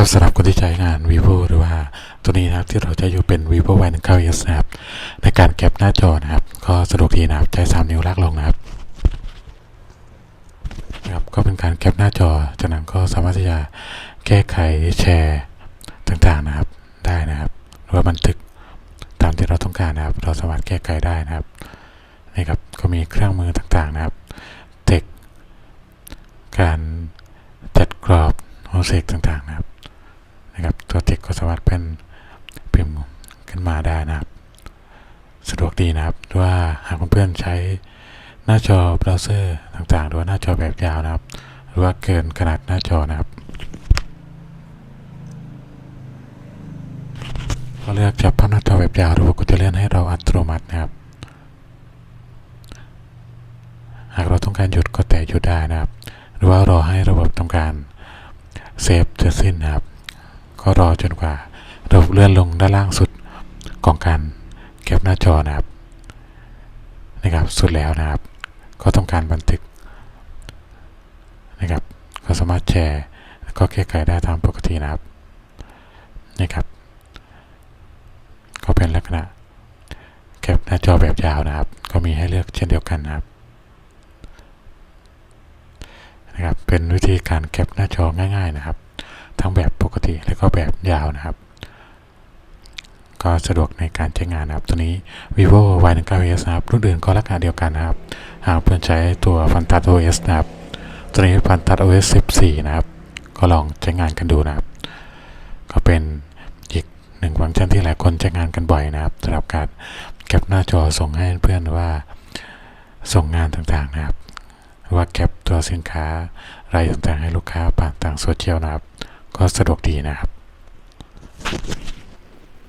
ครับสำหรับคนที่ใช้งาน vivo หรือว่าตัวนี้นะครับที่เราจะอยู่เป็น vivo y 1 9 s นะครับ ในการแคปหน้าจอนะครับ ก็สะดวกดีนะครับ ใช้ 3 นิ้วลากลงนะครับนะครับ ก็เป็นการแคปหน้าจอ จากนั้นก็สามารถที่จะแก้ไขแชร์ต่างๆนะครับ ได้นะครับ หรือว่าบันทึกตามที่เราต้องการนะครับ เราสามารถแก้ไขได้นะครับ นี่ครับ ก็มีเครื่องมือต่างๆนะครับ เทค การจัดกรอบโฮเซกต่างๆนะครับ สามารถเป็นพิมพ์ขึ้นมาได้นะครับ สะดวกดีนะครับหรือว่าหากเพื่อนๆใช้หน้าจอเบราว์เซอร์ต่างๆ หรือว่าหน้าจอแบบยาวนะครับ หรือว่าเกินขนาดหน้าจอนะครับ ก็เลือกจับภาพหน้าจอแบบยาวระบบก็จะเลื่อนให้เราอัตโนมัตินะครับ หากเราต้องการหยุดก็แตะหยุดได้นะครับ หรือว่ารอให้ระบบทำการเซฟเสร็จสิ้นนะครับ ก็รอจนกว่าระบบเลื่อนลงด้านล่างสุดของการแคปหน้าจอนะครับนะครับสุดแล้วนะครับ ก็ต้องการบันทึกนะครับ ก็สามารถแชร์แล้วก็แก้ไขได้ตามปกตินะครับนะครับ ก็เป็นลักษณะแคปหน้าจอแบบยาวนะครับ ก็มีให้เลือกเช่นเดียวกันนะครับนะครับ เป็นวิธีการแคปหน้าจอง่าย ๆนะครับ ทั้งแบบปกติและก็แบบยาวนะครับ ก็สะดวกในการใช้งานนะครับ ตัวนี้ vivo y 1 9 s นะครับ รุ่นอื่นก็ราคาเดียวกันนะครับ หากเพื่อนใช้ตัว Fantas OS นะครับ ตัวนี้ Fantas OS 14 นะครับ ก็ลองใช้งานกันดูนะครับ ก็เป็นอีกหนึ่งฟังก์ชันที่หลายคนใช้งานกันบ่อยนะครับสำหรับการแคปหน้าจอส่งให้เพื่อนว่าส่งงานต่างๆนะครับว่าแคปตัวสินค้ารายต่างๆให้ลูกค้าผ่านทางโซเชียลนะครับ ก็สะดวกดีนะครับ